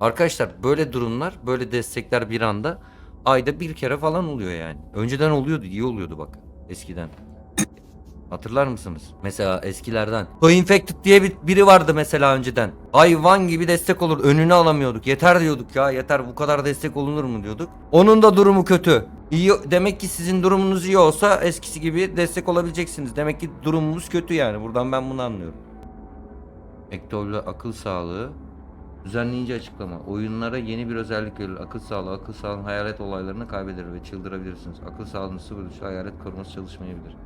Arkadaşlar böyle durumlar, böyle destekler bir anda ayda bir kere falan oluyor yani. Önceden oluyordu, iyi oluyordu bak eskiden. Hatırlar mısınız? Mesela eskilerden. O infected diye bir, biri vardı mesela önceden. Hayvan gibi destek olur. Önünü alamıyorduk. Yeter diyorduk ya. Yeter bu kadar destek olunur mu diyorduk. Onun da durumu kötü. İyi, demek ki sizin durumunuz iyi olsa eskisi gibi destek olabileceksiniz. Demek ki durumumuz kötü yani. Buradan ben bunu anlıyorum. Ektovla akıl sağlığı. Düzenleyici açıklama. Oyunlara yeni bir özellik verilir. Akıl sağlığı, akıl sağlığı hayalet olaylarını kaybeder ve çıldırabilirsiniz. Akıl sağlığınız sıfır hayalet koruması çalışmayabilir.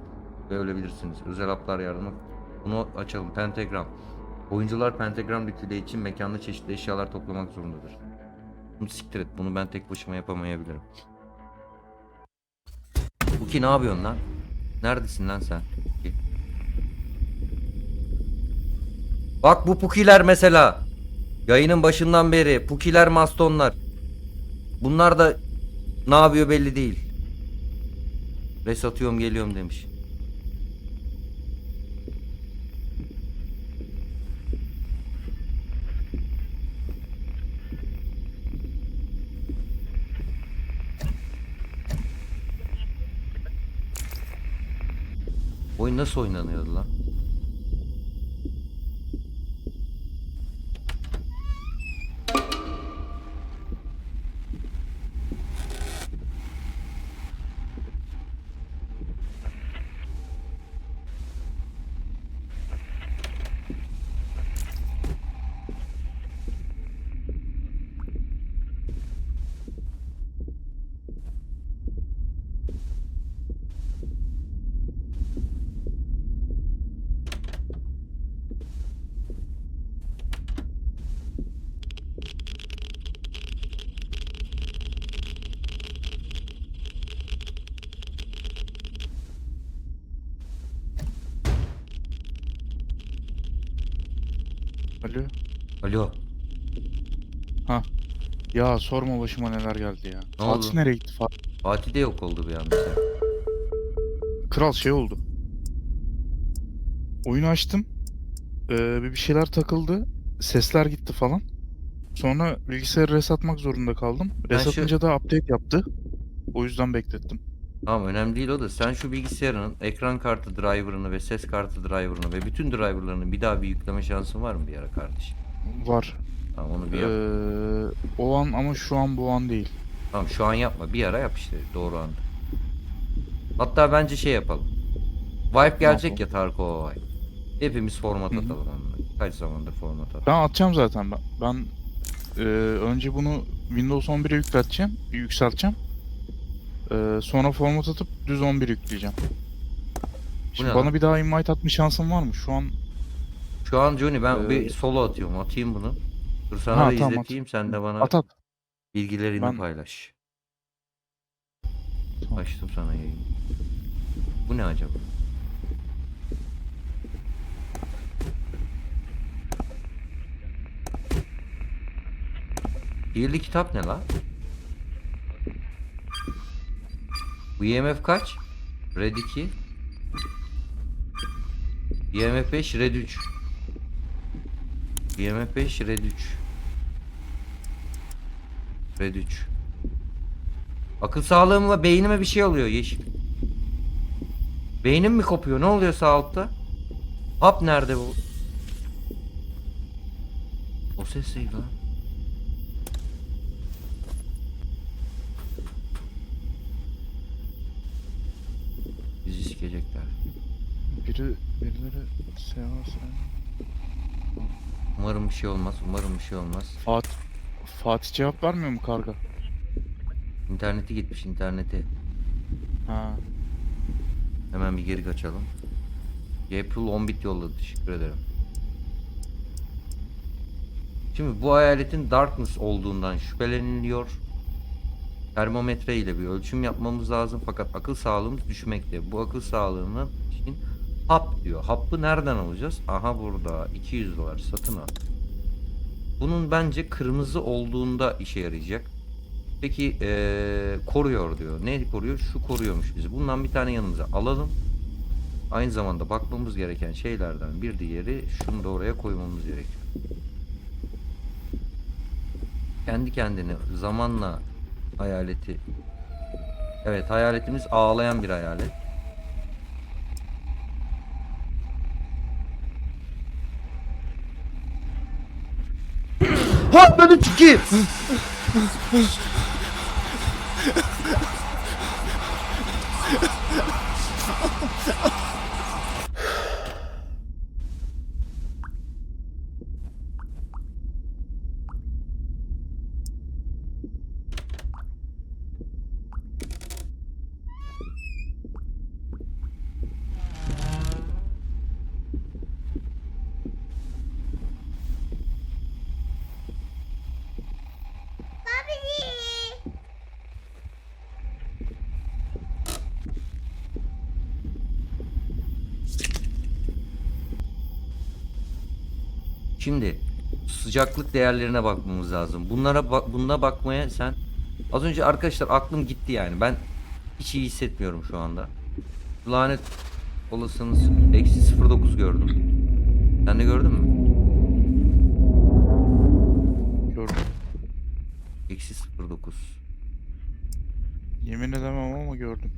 Ölebilirsiniz. Özel haplar yardımı. Bunu açalım. Pentagram. Oyuncular pentagram ritüeli için mekanda çeşitli eşyalar toplamak zorundadır. Bunu siktir et. Bunu ben tek başıma yapamayabilirim. Buki ne yapıyorsun lan? Neredesin lan sen? Buki? Bak bu Pukiler mesela. Yayının başından beri Pukiler Mastonlar. Bunlar da ne yapıyor belli değil. Res atıyorum geliyorum demiş. Oyun nasıl oynanıyordu lan? Alo. Alo. Ya sorma başıma neler geldi ya. Ne Fatih oldu? nereye gitti? Fa- Fatih de yok oldu bir anda. Kral şey oldu. Oyunu açtım. Ee, bir bir şeyler takıldı. Sesler gitti falan. Sonra bilgisayarı resetmak zorunda kaldım. Ben Reset şu- da update yaptı. O yüzden beklettim. Tamam önemli değil o da sen şu bilgisayarının ekran kartı driver'ını ve ses kartı driver'ını ve bütün driver'larını bir daha bir yükleme şansın var mı bir ara kardeşim? Var. Tamam onu bir yap. Ee, o an ama şu an bu an değil. Tamam şu an yapma bir ara yap işte doğru anda. Hatta bence şey yapalım. Wipe gelecek ya Tarkova Wipe. Hepimiz format Hı hı. atalım onunla. Kaç zamandır format atalım. Ben atacağım zaten ben. Ben e, önce bunu Windows 11'e yükselteceğim, yükselteceğim. E, sonra format atıp düz 11 yükleyeceğim. Şimdi ne bana lan? bir daha invite atma şansın var mı? Şu an Şu an Johnny ben Ee, bir solo atıyorum. Atayım bunu. Dur sana Ha, da tamam, at. izleteyim sen de bana at at. bilgilerini Ben- paylaş. Tamam. Açtım sana yayını. Bu ne acaba? Sihirli kitap ne la? Bu IMF kaç? Red 2 IMF 5 Red 3 IMF 5 Red 3 Red 3 Akıl sağlığımla beynime bir şey oluyor yeşil. Beynim mi kopuyor? Ne oluyor sağ altta? Hap nerede bu? O ses neydi lan? Bizi sikecekler. Biri birileri seans Umarım bir şey olmaz. Umarım bir şey olmaz. Fatih Fatih cevap vermiyor mu karga? İnterneti gitmiş interneti. Ha. Hemen bir geri kaçalım. April 10 bit yolladı. Teşekkür ederim. Şimdi bu hayaletin darkness olduğundan şüpheleniliyor. Termometre ile bir ölçüm yapmamız lazım fakat akıl sağlığımız düşmekte. Bu akıl sağlığının için Hap diyor. Hapı nereden alacağız? Aha burada. 200 dolar satın al. Bunun bence kırmızı olduğunda işe yarayacak. Peki eee, koruyor diyor. Ne koruyor? Şu koruyormuş bizi. Bundan bir tane yanımıza alalım. Aynı zamanda bakmamız gereken şeylerden bir diğeri şunu da oraya koymamız gerekiyor. Kendi kendine zamanla hayaleti Evet hayaletimiz ağlayan bir hayalet. Ha beni çıkayım. Şimdi sıcaklık değerlerine bakmamız lazım. Bunlara bak bununla bakmaya sen az önce arkadaşlar aklım gitti yani. Ben hiç iyi hissetmiyorum şu anda. Lanet olasınız eksi 09 gördüm. Sen de gördün mü? Gördüm. Eksi 09. Yemin edemem ama gördüm.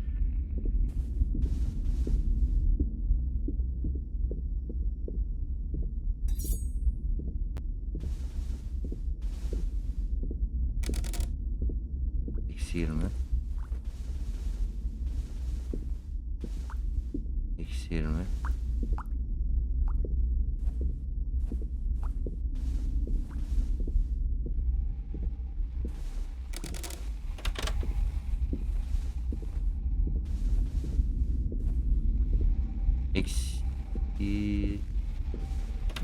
Eksi 20. Eksi 20. Eksi...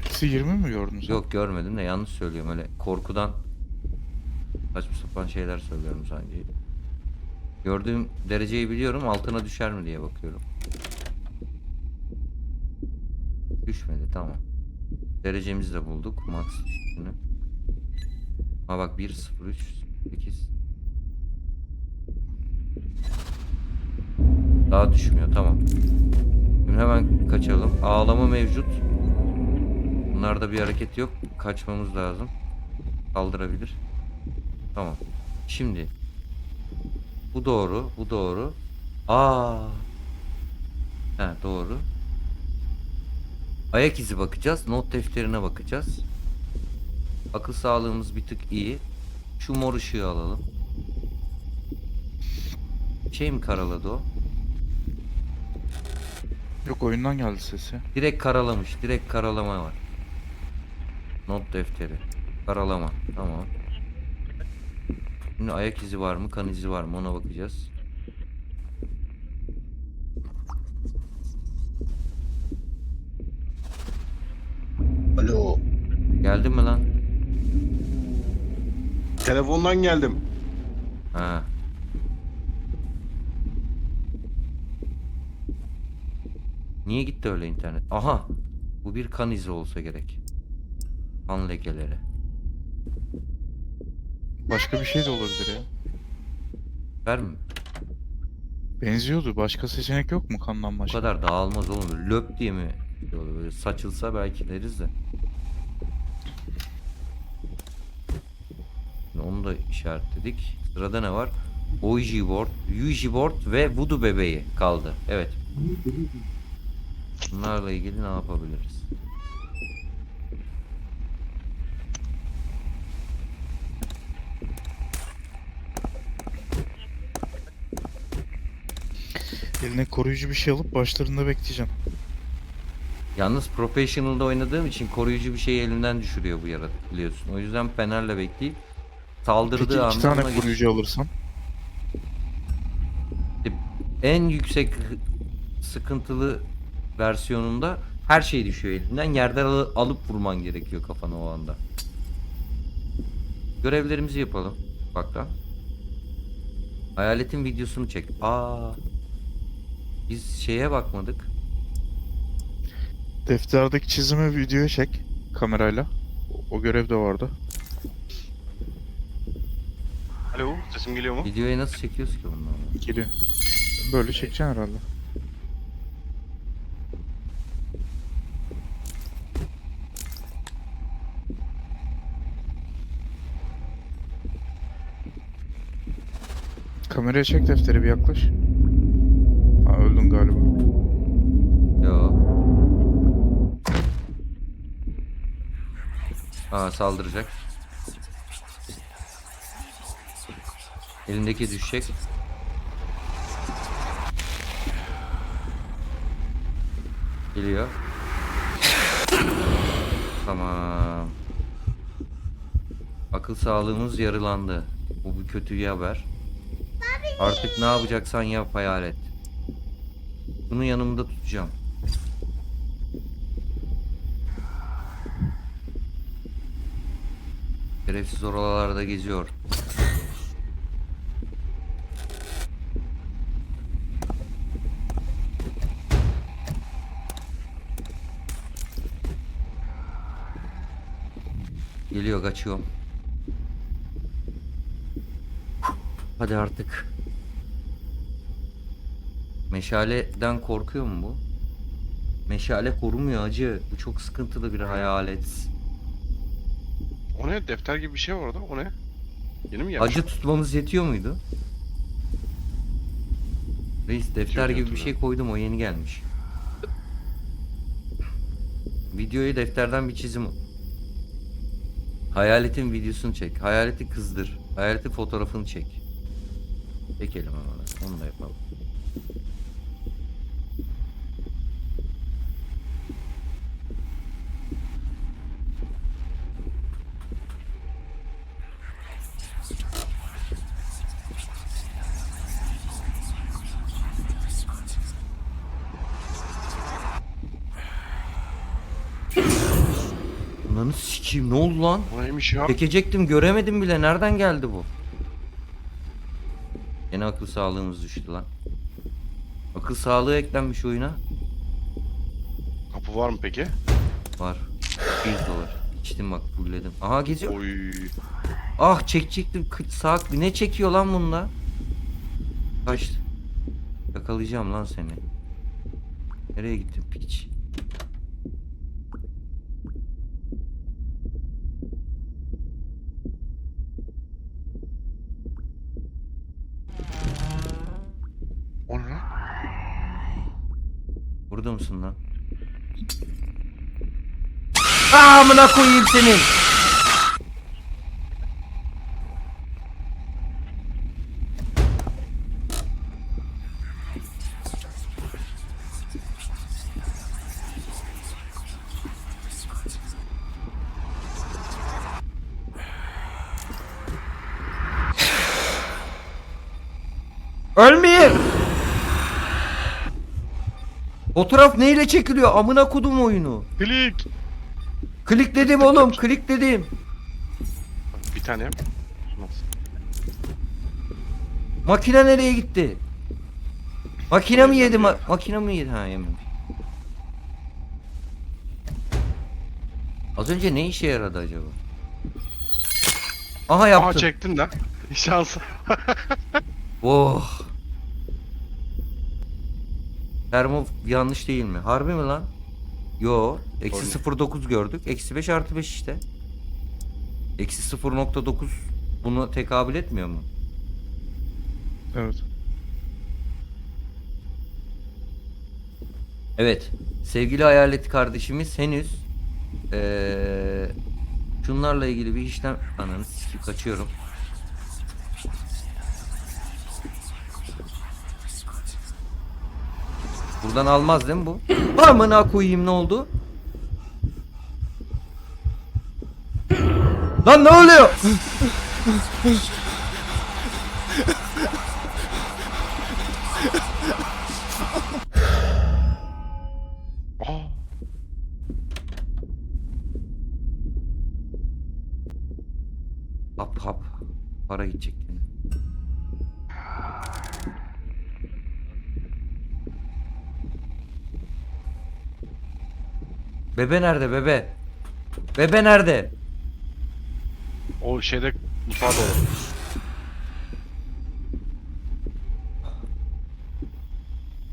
Eksi 20 mi gördün sen? Yok görmedim de yanlış söylüyorum öyle korkudan saçma sapan şeyler söylüyorum sanki. Gördüğüm dereceyi biliyorum altına düşer mi diye bakıyorum. Düşmedi tamam. Derecemizi de bulduk max düştüğünü. Ha bak 1 0 3 8 Daha düşmüyor tamam. Şimdi hemen kaçalım. Ağlama mevcut. Bunlarda bir hareket yok. Kaçmamız lazım. Kaldırabilir. Tamam. Şimdi. Bu doğru. Bu doğru. Aa. He doğru. Ayak izi bakacağız. Not defterine bakacağız. Akıl sağlığımız bir tık iyi. Şu mor ışığı alalım. Şey mi karaladı o? Yok oyundan geldi sesi. Direkt karalamış. Direkt karalama var. Not defteri. Karalama. Tamam. Şimdi ayak izi var mı? Kan izi var mı? Ona bakacağız. Alo. Geldin mi lan? Telefondan geldim. Ha. Niye gitti öyle internet? Aha. Bu bir kan izi olsa gerek. Kan lekeleri. Başka bir şey de olabilir ya. Ver mi? Benziyordu. Başka seçenek yok mu kandan Bu başka? kadar dağılmaz oğlum. Löp diye mi? Böyle saçılsa belki deriz de. Onu da işaretledik. Sırada ne var? Ouija board, Ouija board ve Voodoo bebeği kaldı. Evet. Bunlarla ilgili ne yapabiliriz? Eline koruyucu bir şey alıp başlarında bekleyeceğim. Yalnız Professional'da oynadığım için koruyucu bir şeyi elimden düşürüyor bu yaratık biliyorsun. O yüzden Fener'le bekleyip saldırdığı Peki anda iki tane ona geç- koruyucu alırsam? en yüksek sıkıntılı versiyonunda her şey düşüyor elinden. Yerden al- alıp vurman gerekiyor kafana o anda. Görevlerimizi yapalım. Bak lan. Hayaletin videosunu çek. Aa. Biz şeye bakmadık. Defterdeki çizimi videoya çek kamerayla. O, o görev de vardı. Alo sesim geliyor mu? Videoyu nasıl çekiyoruz ki bunları? Geliyor. Böyle çekeceksin herhalde. Kameraya çek defteri bir yaklaş. Ha öldün galiba. Yo. Aa saldıracak. Elindeki düşecek. Geliyor. Tamam. Akıl sağlığımız yarılandı. Bu bir kötü bir haber. Artık ne yapacaksan yap hayalet. Bunu yanımda tutacağım. Şerefsiz oralarda geziyor. Geliyor kaçıyor. Hadi artık. Meşaleden korkuyor mu bu? Meşale korumuyor acı. Bu çok sıkıntılı bir hayalet. O ne? Defter gibi bir şey var orada. O ne? Yeni mi gelmiş? Acı tutmamız yetiyor muydu? Reis defter gibi bir şey koydum o yeni gelmiş. Videoyu defterden bir çizim. Hayaletin videosunu çek. Hayaleti kızdır. Hayaletin fotoğrafını çek. Çekelim ama onu da yapalım. Bunları sikeyim ne oldu lan? Neymiş ya? Çekecektim göremedim bile. Nereden geldi bu? Yine akıl sağlığımız düştü lan. Akıl sağlığı eklenmiş oyuna. Kapı var mı peki? Var. 100 dolar. İçtim bak fullledim. Aha geziyor. Oy. Ah çekecektim. Kı- Sağ ne çekiyor lan bunda? Kaç. Yakalayacağım lan seni. Nereye gittin piç? O ne lan? Burada mısın lan? Aa, Amına koyayım senin. Ölmeyeyim. Fotoğraf neyle çekiliyor? Amına kodum oyunu. Klik. Klikledim oğlum, klikledim. Bir tane yap. Nasıl? Makine nereye gitti? Makine mi yedi? Ma- makine mi yedi? Ha yememiş. Az önce ne işe yaradı acaba? Aha Aha yaptım. çektin lan. Şans. Oh. Termo yanlış değil mi? Harbi mi lan? Yo. Eksi 0.9 gördük. Eksi 5 artı 5 işte. Eksi 0.9 buna tekabül etmiyor mu? Evet. Evet. Sevgili hayalet kardeşimiz henüz eee şunlarla ilgili bir işlem ananı sikip kaçıyorum. Buradan almaz değil mi bu? Amına koyayım ne oldu? Lan ne oluyor? Hap hap. Para gidecek. yine. Bebe nerede bebe? Bebe nerede? O şeyde mutfağa doğru.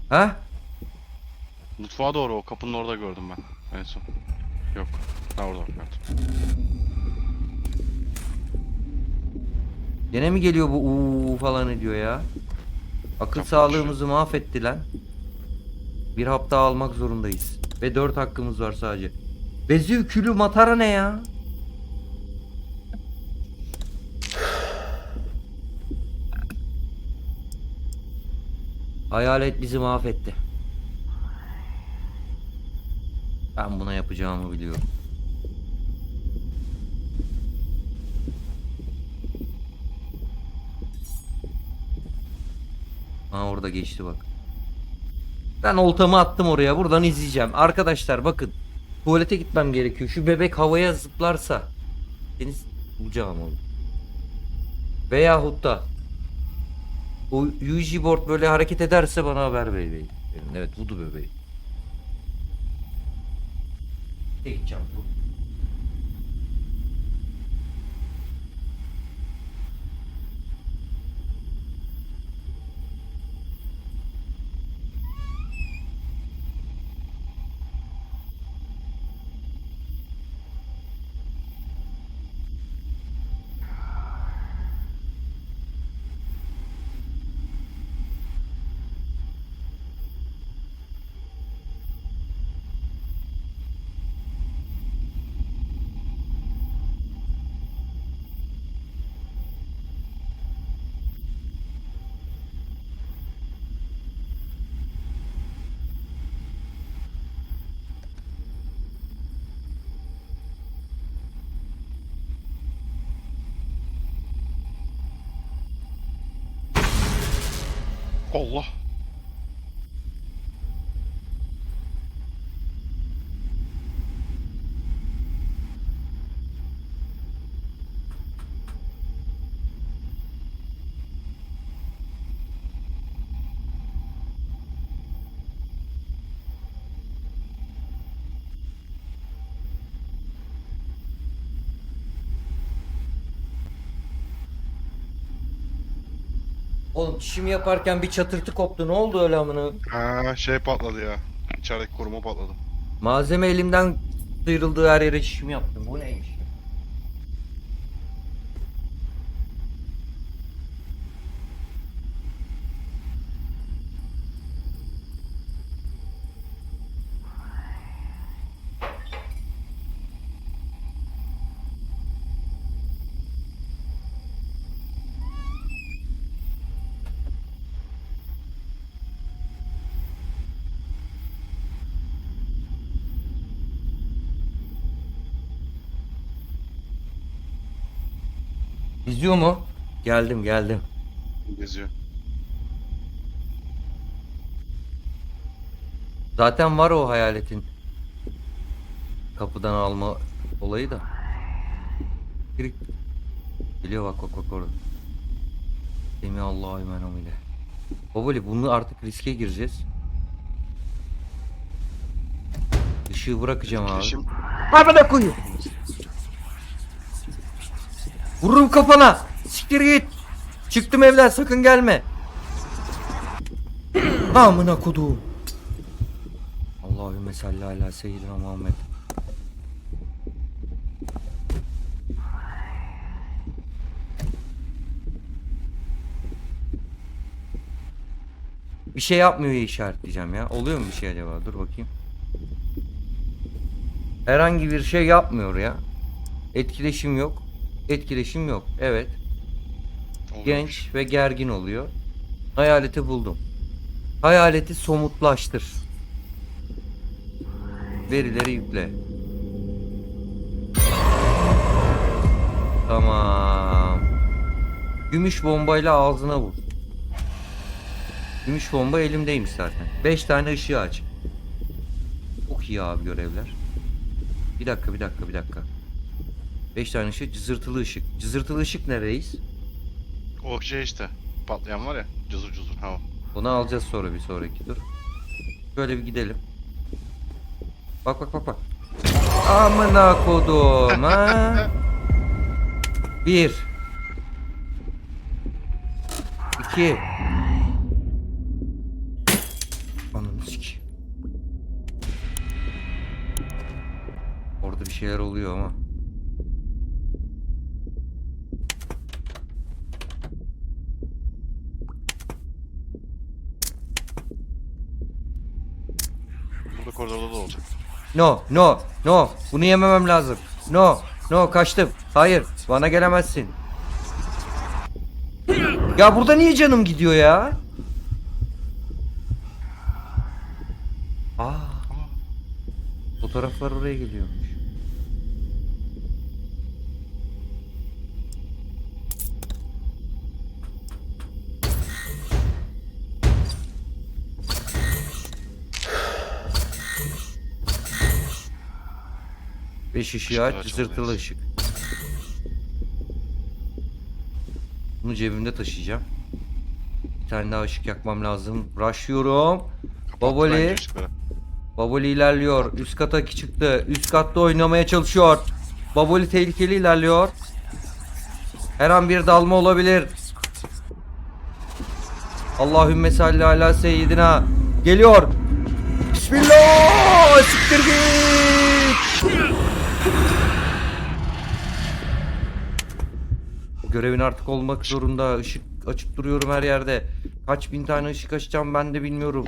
Ha? Mutfağa doğru o kapının orada gördüm ben en son. Yok. Ha orada gördüm. Gene mi geliyor bu uuu falan ediyor ya? Akıl Kapı sağlığımızı mahvetti lan. Bir daha almak zorundayız. Ve dört hakkımız var sadece. Bezi ükülü matara ne ya? Hayalet bizi mahvetti. Ben buna yapacağımı biliyorum. Ha orada geçti bak. Ben oltamı attım oraya. Buradan izleyeceğim. Arkadaşlar bakın. Tuvalete gitmem gerekiyor. Şu bebek havaya zıplarsa deniz bulacağım onu. Veyahut da o Ouija board böyle hareket ederse bana haber bebeği. Evet vudu bebeği. Gideceğim. Allah. Oğlum çişimi yaparken bir çatırtı koptu. Ne oldu öyle amına? Ha şey patladı ya. İçerideki koruma patladı. Malzeme elimden sıyrıldığı her yere çişimi yaptım. Bu neymiş? İzliyor mu? Geldim geldim. Geziyor. Zaten var o hayaletin. Kapıdan alma olayı da. Girik. Geliyor bak bak bak orada. Semi Allah'a emanem ile. Babali bunu artık riske gireceğiz. Işığı bırakacağım abi. Girişim. Amına koyayım. Vururum kafana. Siktir git. Çıktım evden sakın gelme. Amına koduğum. Allahümme salli ala seyyidina Muhammed. Bir şey yapmıyor işaretleyeceğim ya. Oluyor mu bir şey acaba? Dur bakayım. Herhangi bir şey yapmıyor ya. Etkileşim yok. Etkileşim yok. Evet. Oluyormuş. Genç ve gergin oluyor. Hayaleti buldum. Hayaleti somutlaştır. Verileri yükle. Tamam. Gümüş bombayla ağzına vur. Gümüş bomba elimdeymiş zaten. 5 tane ışığı aç. Çok iyi abi görevler. Bir dakika bir dakika bir dakika. 5 tane ışık cızırtılı ışık. Cızırtılı ışık neredeyiz? O şey işte. Patlayan var ya. Cızır cızır. Ha o. Bunu alacağız sonra bir sonraki dur. Böyle bir gidelim. Bak bak bak bak. Amına kodum ha. Bir. İki. Ananı sikeyim. Orada bir şeyler oluyor ama. Burada koridorda da olacak. No, no, no. Bunu yememem lazım. No, no kaçtım. Hayır, bana gelemezsin. Ya burada niye canım gidiyor ya? Aa. Fotoğraflar oraya geliyormuş. Beş ışığı aç, zırtılı ışık. Bunu cebimde taşıyacağım. Bir tane daha ışık yakmam lazım. Rushlıyorum. Baboli. Baboli ilerliyor. Üst kata çıktı. Üst katta oynamaya çalışıyor. Baboli tehlikeli ilerliyor. Her an bir dalma olabilir. Allahümme salli ala seyyidina. Geliyor. Bismillah. Siktir git. Görevin artık olmak zorunda. Işık açıp duruyorum her yerde. Kaç bin tane ışık açacağım ben de bilmiyorum.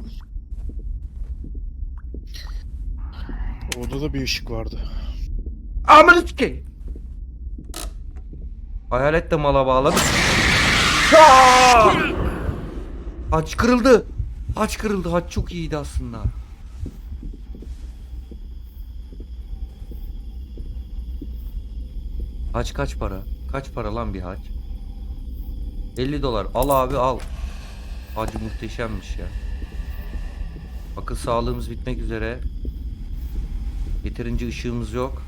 Orada da bir ışık vardı. Aman sikeyim. Hayalet de mala bağladı. Aa! Haç kırıldı. Haç kırıldı. Haç çok iyiydi aslında. Haç kaç para? Kaç para lan bir haç? 50 dolar. Al abi al. Hacı muhteşemmiş ya. Akıl sağlığımız bitmek üzere. Yeterince ışığımız yok.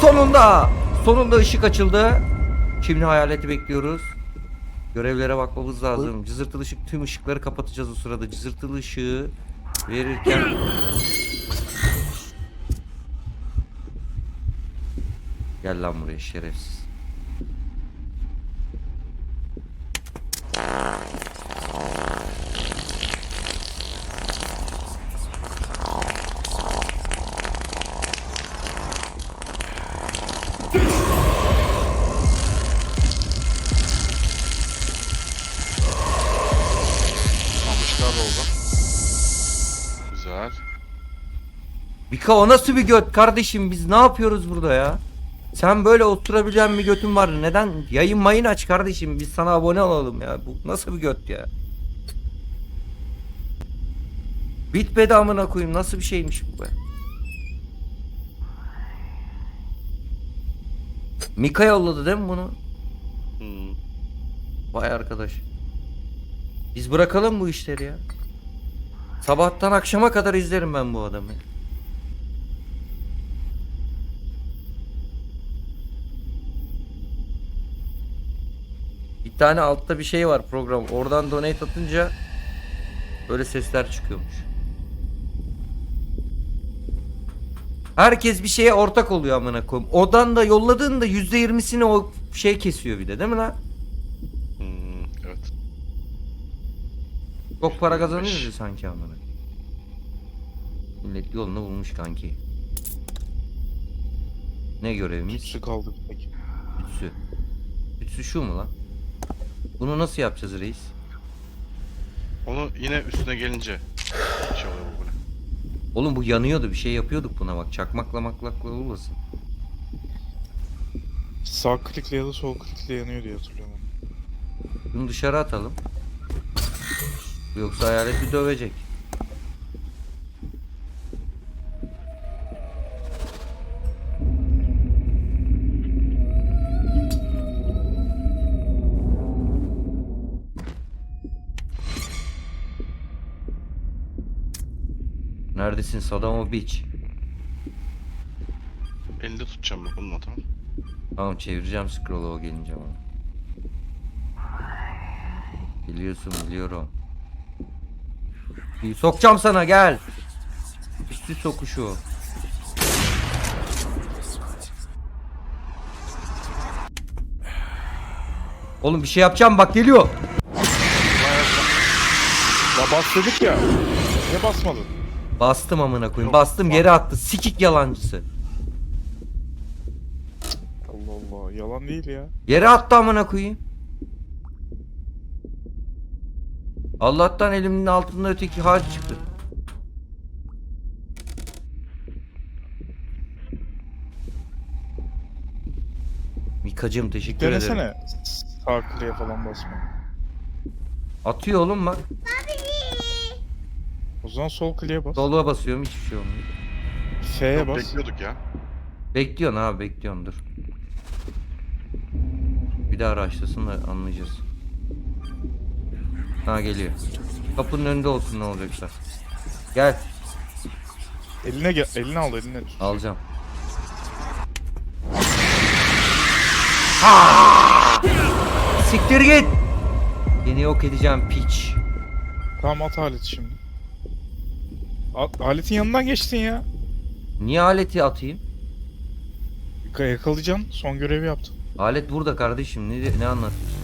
Sonunda! Sonunda ışık açıldı. Şimdi hayaleti bekliyoruz. Görevlere bakmamız lazım. Cızırtılı ışık tüm ışıkları kapatacağız o sırada. Cızırtılı ışığı verirken... Gel lan buraya şerefsiz. Mika o nasıl bir göt kardeşim biz ne yapıyoruz burada ya? Sen böyle oturabilen bir götün var. Neden? Yayın mayın aç kardeşim. Biz sana abone olalım ya. Bu nasıl bir göt ya? Bitmedi amına koyayım. Nasıl bir şeymiş bu be? Mika yolladı değil mi bunu? Hmm. Vay arkadaş. Biz bırakalım bu işleri ya. Sabahtan akşama kadar izlerim ben bu adamı. Bir tane altta bir şey var program. Oradan donate atınca böyle sesler çıkıyormuş. Herkes bir şeye ortak oluyor amına koyayım. Odan da yolladığında %20'sini o şey kesiyor bir de değil mi lan? Hmm. Evet. Çok para kazanıyoruz sanki amına. Millet yolunu bulmuş kanki. Ne görevimiz? Tütsü kaldı peki. Tütsü. Tütsü şu mu lan? Bunu nasıl yapacağız reis? Onu yine üstüne gelince şey oluyor bu böyle. Oğlum bu yanıyordu bir şey yapıyorduk buna bak. Çakmakla maklakla olmasın. Sağ klikle ya da sol klikle yanıyor diye hatırlıyorum. Bunu dışarı atalım. Yoksa hayalet bir dövecek. Sadamo Beach. Elde tutacağım bak bununla tamam. Tamam çevireceğim scroll'u o gelince bana. Biliyorsun biliyorum. Bir sokacağım sana gel. Üstü sokuşu. Oğlum bir şey yapacağım bak geliyor. Ya bas dedik ya. Niye basmadın? Bastım amına koyayım. Bastım geri attı. Sikik yalancısı. Allah Allah yalan değil ya. Yere attı amına koyayım. Allah'tan elimin altında öteki harç çıktı. Mikacım teşekkür ederim. Denesene. Sağ falan basma. Atıyor oğlum bak. O zaman sol kliğe bas. Soluğa basıyorum hiçbir şey olmuyor. F'ye Yok, bas. bekliyorduk ya. Bekliyorsun abi bekliyorsun dur. Bir daha araçlasın da anlayacağız. Ha geliyor. Kapının önünde olsun ne olacaksa. Gel Eline gel. Eline al eline tut. alacağım. Ha! Siktir git. Yeni yok edeceğim piç. Tamam at aleti şimdi. Aletin yanından geçtin ya. Niye aleti atayım? Yaka- Yakalayacaksın. Son görevi yaptın. Alet burada kardeşim. Ne, ne anlatıyorsun?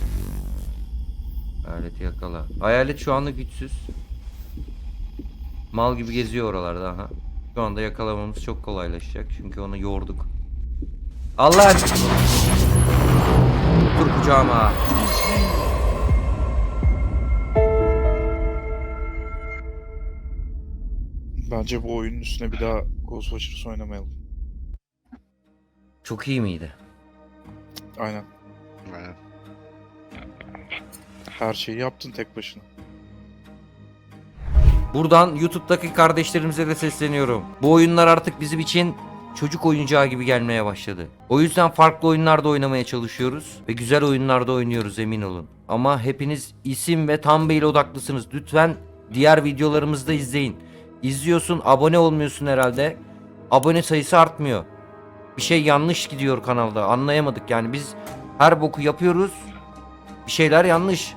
Aleti yakala. Hayalet şu anda güçsüz. Mal gibi geziyor oralarda aha. Şu anda yakalamamız çok kolaylaşacak. Çünkü onu yorduk. Allah! Dur kucağıma. Bence bu oyunun üstüne bir daha Ghostwatchers oynamayalım. Çok iyi miydi? Aynen. Aynen. Her şeyi yaptın tek başına. Buradan YouTube'daki kardeşlerimize de sesleniyorum. Bu oyunlar artık bizim için çocuk oyuncağı gibi gelmeye başladı. O yüzden farklı oyunlarda oynamaya çalışıyoruz ve güzel oyunlarda oynuyoruz emin olun. Ama hepiniz isim ve thumbnail odaklısınız. Lütfen diğer videolarımızı da izleyin. İzliyorsun, abone olmuyorsun herhalde. Abone sayısı artmıyor. Bir şey yanlış gidiyor kanalda. Anlayamadık yani biz her boku yapıyoruz. Bir şeyler yanlış.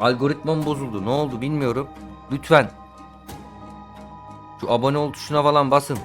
Algoritmam bozuldu. Ne oldu bilmiyorum. Lütfen. Şu abone ol tuşuna falan basın.